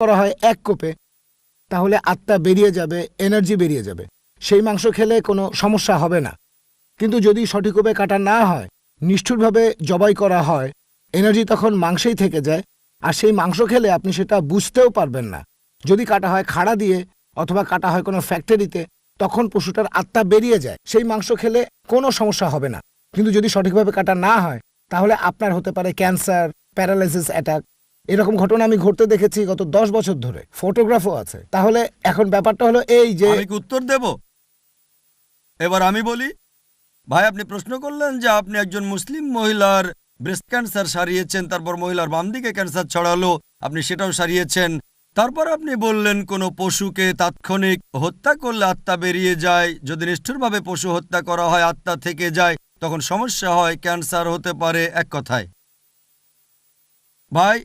করা হয় এক কোপে, তাহলে আত্মা বেরিয়ে যাবে এনার্জি বেরিয়ে যাবে। সেই মাংস খেলে কোনো সমস্যা হবে না। কিন্তু যদি সঠিক কোপে কাটা না হয়, নিষ্ঠুরভাবে জবাই করা হয় এনার্জি তখন মাংসেই থেকে যায়, আর সেই মাংস খেলে আপনি সেটা বুঝতেও পারবেন না। যদি কাটা হয় খাড়া দিয়ে, অথবা কাটা হয় কোনো ফ্যাক্টরিতে তখন পশুটার আত্মা বেরিয়ে যায়। সেই মাংস খেলে কোনো সমস্যা হবে না। কিন্তু যদি সঠিকভাবে কাটা না হয়, তাহলে আপনার হতে পারে ক্যান্সার প্যারালাইসিস অ্যাটাক এরকম ঘটনা আমি ঘটতে দেখেছি গত দশ বছর ধরে। ফটোগ্রাফও আছে। তাহলে এখন ব্যাপারটা হলো এই যে উত্তর দেব? এবার আমি বলি, ভাই, আপনি প্রশ্ন করলেন যে আপনি একজন মুসলিম মহিলার ব্রেস্ট ক্যান্সার সারিয়েছেন, তারপর মহিলার বাম দিকে ক্যান্সার ছড়ালো, আপনি সেটাও সারিয়েছেন। তারপর আপনি বললেন, কোনো পশুকে তাৎক্ষণিক হত্যা করলে আত্মা বেরিয়ে যায়। যদি নিষ্ঠুরভাবে পশু হত্যা করা হয়, আত্মা থেকে যায়, তখন সমস্যা হয় ক্যান্সার হতে পারে। এক কথায়। ভাই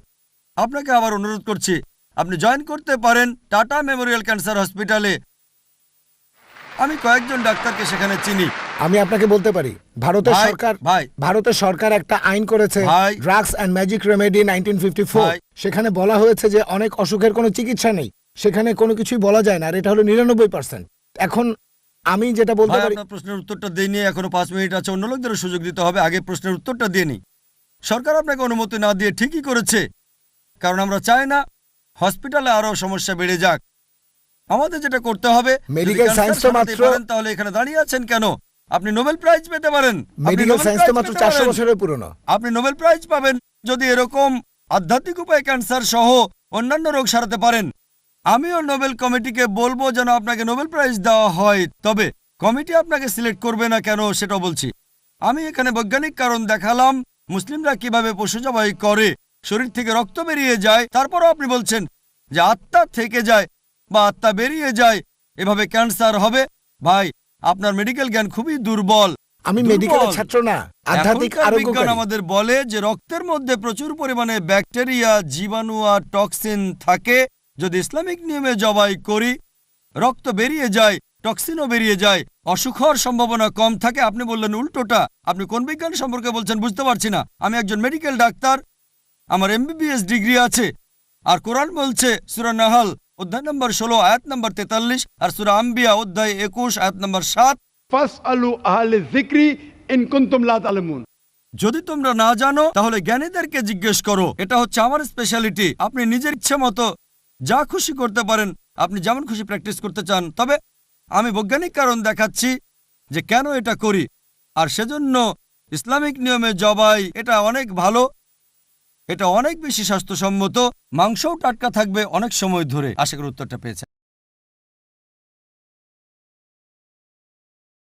আপনাকে আবার অনুরোধ করছি আপনি জয়েন করতে পারেন টাটা মেমোরিয়াল ক্যান্সার হসপিটালে। আমি কয়েকজন ডাক্তারকে সেখানে চিনি। আমি আপনাকে বলতে পারি ভারতের ভাই, সরকার ভাই। ভারতের সরকার একটা আইন করেছে ভাই। Drugs and magic remedy nineteen ভাই। সেখানে বলা হয়েছে যে অনেক অসুখের কোনো চিকিৎসা নেই। সেখানে কোনো কিছুই বলা যায় না আর এটা হলো নিরানব্বই পার্সেন্ট এখন আমি যেটা বলতে ভাই পারি আপনার প্রশ্নের উত্তরটা দিইনি এখনও পাঁচ মিনিট আছে অন্য লোকদের সুযোগ দিতে হবে আগে প্রশ্নের উত্তরটা দিয়ে নি সরকার আপনাকে অনুমতি না দিয়ে ঠিকই করেছে। কারণ আমরা চাই না হসপিটালে আরও সমস্যা বেড়ে যাক। আমাদের যেটা করতে হবে cancer science তো মাত্র- তাহলে এখানে দাঁড়িয়ে আছেন কেন? আপনি নোবেল প্রাইজ পেতে পারেন। মেডিকেল সায়েন্স তো মাত্র পেতে চারশো পারেন। বছরের পুরনো। আপনি নোবেল প্রাইজ পাবেন যদি এরকম আধ্যাত্মিক উপায়ে ক্যান্সার সহ অন্যান্য রোগ সারাতে পারেন। আমিও নোবেল কমিটিকে বলব যেন আপনাকে নোবেল প্রাইজ দেওয়া হয়। তবে কমিটি আপনাকে সিলেক্ট করবে না কেন সেটা বলছি। আমি এখানে বৈজ্ঞানিক কারণ দেখালাম মুসলিমরা কীভাবে পশু জবাই করে শরীর থেকে রক্ত বেরিয়ে যায়। তারপরও আপনি বলছেন যে আত্মা থেকে যায় বা আত্মা বেরিয়ে যায় এভাবে ক্যান্সার হবে। ভাই আপনার মেডিকেল জ্ঞান খুবই দুর্বল। আমি। মেডিকেলের ছাত্র না আধ্যাত্মিক বিজ্ঞান আমাদের বলে যে রক্তের মধ্যে প্রচুর পরিমাণে ব্যাকটেরিয়া জীবাণু আর টক্সিন থাকে। যদি ইসলামিক নিয়মে জবাই করি রক্ত বেরিয়ে যায় টক্সিনও বেরিয়ে যায় অসুখ হওয়ার সম্ভাবনা কম থাকে। আপনি বললেন উল্টোটা। আপনি কোন বিজ্ঞান সম্পর্কে বলছেন বুঝতে পারছি না। আমি একজন মেডিকেল ডাক্তার। আমার এমবিবিএস ডিগ্রি আছে। আর কোরআন বলছে সুরা নাহাল অধ্যায় নম্বর ষোলো আয়াত নম্বর তেতাল্লিশ আর সুরা আম্বিয়া অধ্যায় একুশ আয়াত নম্বর সাত। ফাস আলু আহলে জিক্রি ইন কুনতুম লা তালামুন যদি তোমরা না জানো তাহলে জ্ঞানীদেরকে জিজ্ঞেস করো। এটা হচ্ছে আমার স্পেশালিটি আপনি নিজের ইচ্ছে মতো যা খুশি করতে পারেন আপনি যেমন খুশি প্র্যাকটিস করতে চান। তবে আমি বৈজ্ঞানিক কারণ দেখাচ্ছি যে কেন এটা করি। আর সেজন্য ইসলামিক নিয়মে জবাই এটা অনেক ভালো। এটা অনেক বেশি স্বাস্থ্যসম্মত মাংসও টাটকা থাকবে অনেক সময় ধরে। আশা করি উত্তরটা পেয়েছেন।